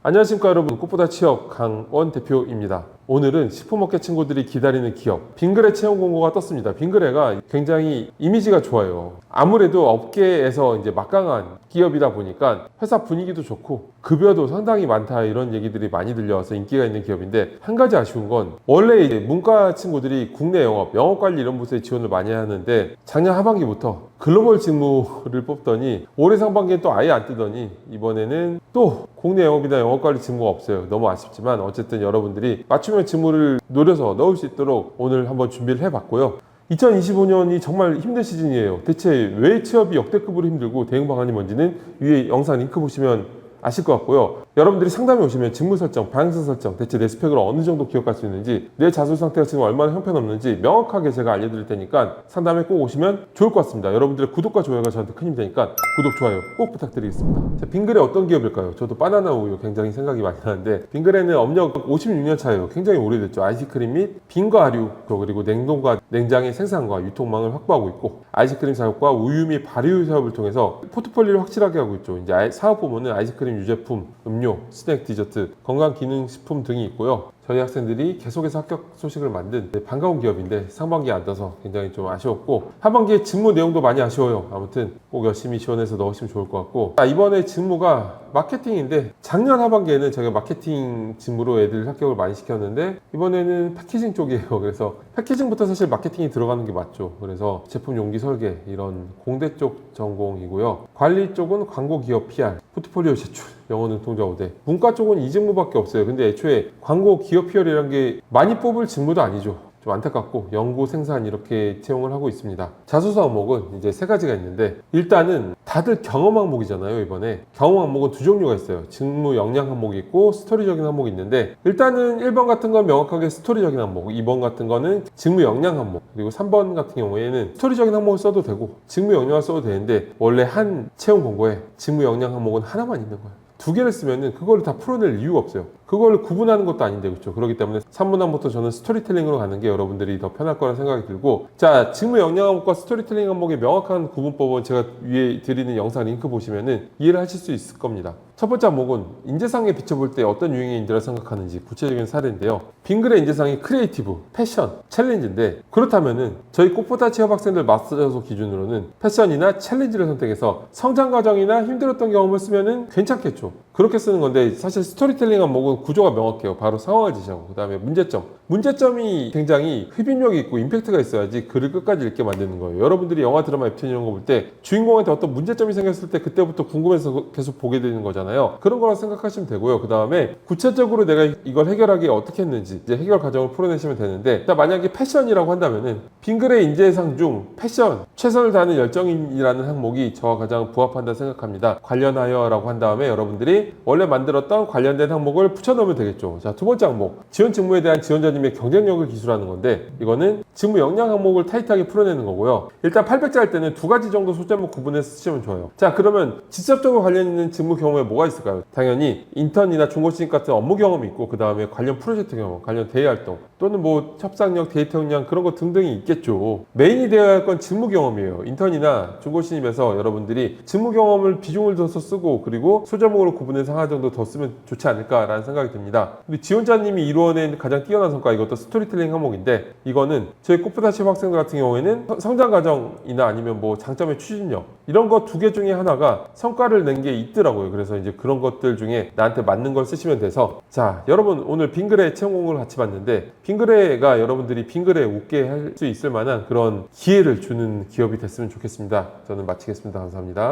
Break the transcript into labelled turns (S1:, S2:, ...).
S1: 안녕하십니까 여러분. 꽃보다 취업 강원 대표입니다 오늘은 식품업계 친구들이 기다리는 기업 빙그레 채용 공고가 떴습니다 빙그레가 굉장히 이미지가 좋아요 아무래도 업계에서 이제 막강한 기업이다 보니까 회사 분위기도 좋고 급여도 상당히 많다 이런 얘기들이 많이 들려와서 인기가 있는 기업인데 한 가지 아쉬운 건 원래 이제 문과 친구들이 국내 영업, 영업 관리 이런 곳에 지원을 많이 하는데 작년 하반기부터 글로벌 직무를 뽑더니 올해 상반기에 또 아예 안 뜨더니 이번에는 또 국내 영업이나 영업 관리 직무가 없어요. 너무 아쉽지만 어쨌든 여러분들이 맞춤형 직무를 노려서 넣을 수 있도록 오늘 한번 준비를 해봤고요. 2025년이 정말 힘든 시즌이에요. 대체 왜 취업이 역대급으로 힘들고 대응 방안이 뭔지는 위에 영상 링크 보시면 아실 것 같고요. 여러분들이 상담에 오시면 직무 설정, 방향성 설정, 대체 내 스펙을 어느 정도 기억할 수 있는지, 내 자수 상태가 지금 얼마나 형편없는지 명확하게 제가 알려드릴 테니까 상담에 꼭 오시면 좋을 것 같습니다. 여러분들의 구독과 좋아요가 저한테 큰 힘이 되니까 구독, 좋아요 꼭 부탁드리겠습니다. 자, 빙그레 어떤 기업일까요? 저도 바나나 우유 굉장히 생각이 많이 나는데 빙그레는 업력 56년 차예요. 굉장히 오래됐죠. 아이스크림 및 빙과류 그리고 냉동과 냉장의 생산과 유통망을 확보하고 있고 아이스크림 사업과 우유 및 발효 사업을 통해서 포트폴리오를 확실하게 하고 있죠. 이제 사업 부문은 아이스크림 유제품, 음료, 스낵, 디저트, 건강 기능 식품 등이 있고요. 저희 학생들이 계속해서 합격 소식을 만든 네, 반가운 기업인데 상반기에 안 떠서 굉장히 좀 아쉬웠고 하반기에 직무 내용도 많이 아쉬워요. 아무튼 꼭 열심히 지원해서 넣으시면 좋을 것 같고 자, 이번에 직무가 마케팅인데 작년 하반기에는 제가 마케팅 직무로 애들 합격을 많이 시켰는데 이번에는 패키징 쪽이에요. 그래서 패키징부터 사실 마케팅이 들어가는 게 맞죠. 그래서 제품 용기 설계 이런 공대 쪽 전공이고요. 관리 쪽은 광고 기업 PR, 포트폴리오 제출, 영어 능통자 5대. 문과 쪽은 이 직무밖에 없어요. 근데 애초에 광고 기업 PR이라는 게 많이 뽑을 직무도 아니죠. 좀 안타깝고 연구 생산 이렇게 채용을 하고 있습니다. 자소서 항목은 이제 세 가지가 있는데 일단은 다들 경험 항목이잖아요 이번에 경험 항목은 두 종류가 있어요. 직무 역량 항목이 있고 스토리적인 항목이 있는데 일단은 1번 같은 건 명확하게 스토리적인 항목 2번 같은 거는 직무 역량 항목 그리고 3번 같은 경우에는 스토리적인 항목을 써도 되고 직무 역량을 써도 되는데 원래 한 채용 공고에 직무 역량 항목은 하나만 있는 거예요. 두 개를 쓰면은 그거를 다 풀어낼 이유가 없어요. 그걸 구분하는 것도 아닌데 그렇죠. 그렇기 때문에 3문항부터 저는 스토리텔링으로 가는 게 여러분들이 더 편할 거라 생각이 들고 자 직무 역량 항목과 스토리텔링 항목의 명확한 구분법은 제가 위에 드리는 영상 링크 보시면은 이해를 하실 수 있을 겁니다. 첫 번째 항목은 인재상에 비춰볼 때 어떤 인재라 생각하는지 구체적인 사례인데요. 빙그레 인재상이 크리에이티브, 패션, 챌린지인데 그렇다면은 저희 꽃보다 취업 학생들 마스터서 기준으로는 패션이나 챌린지를 선택해서 성장 과정이나 힘들었던 경험을 쓰면은 괜찮겠죠. 그렇게 쓰는 건데 사실 스토리텔링 항목은 구조가 명확해요. 바로 상황을 제시하고 그다음에 문제점. 문제점이 굉장히 흡입력이 있고 임팩트가 있어야지 글을 끝까지 읽게 만드는 거예요. 여러분들이 영화, 드라마, 웹툰 이런 거 볼 때 주인공한테 어떤 문제점이 생겼을 때 그때부터 궁금해서 계속 보게 되는 거잖아요. 그런 거라 생각하시면 되고요. 그다음에 구체적으로 내가 이걸 해결하기 어떻게 했는지 이제 해결 과정을 풀어내시면 되는데 자, 만약에 패션이라고 한다면은 빙그레 인재상 중 패션 최선을 다하는 열정인이라는 항목이 저와 가장 부합한다 생각합니다. 관련하여라고 한 다음에 여러분들이 원래 만들었던 관련된 항목을 붙여넣으면 되겠죠. 자, 두 번째 항목. 지원 직무에 대한 지원자님의 경쟁력을 기술하는 건데 이거는 직무 역량 항목을 타이트하게 풀어내는 거고요. 일단 800자 할 때는 두 가지 정도 소제목 구분해서 쓰시면 좋아요. 자, 그러면 직접적으로 관련 있는 직무 경험에 뭐가 있을까요? 당연히 인턴이나 중고신입 같은 업무 경험이 있고 그 다음에 관련 프로젝트 경험, 관련 대외 활동 또는 뭐 협상력, 데이터 역량 그런 거 등등이 있겠죠. 메인이 되어야 할 건 직무 경험이에요. 인턴이나 중고신입에서 여러분들이 직무 경험을 비중을 둬서 쓰고 그리고 소제목으로 구분해 서 하나 정도 더 쓰면 좋지 않을까라는 생각이 듭니다. 근데 지원자님이 이루어낸 가장 뛰어난 성과 이것도 스토리텔링 항목인데 이거는 저희 꽃보다 취업 학생들 같은 경우에는 성- 성장 과정이나 아니면 뭐 장점의 추진력 이런 거 두 개 중에 하나가 성과를 낸 게 있더라고요. 그래서 이제 그런 것들 중에 나한테 맞는 걸 쓰시면 돼서 자 여러분 오늘 빙그레 채용 공고를 같이 봤는데 빙그레가 여러분들이 빙그레 웃게 할 수 있을 만한 그런 기회를 주는 기업이 됐으면 좋겠습니다. 저는 마치겠습니다. 감사합니다.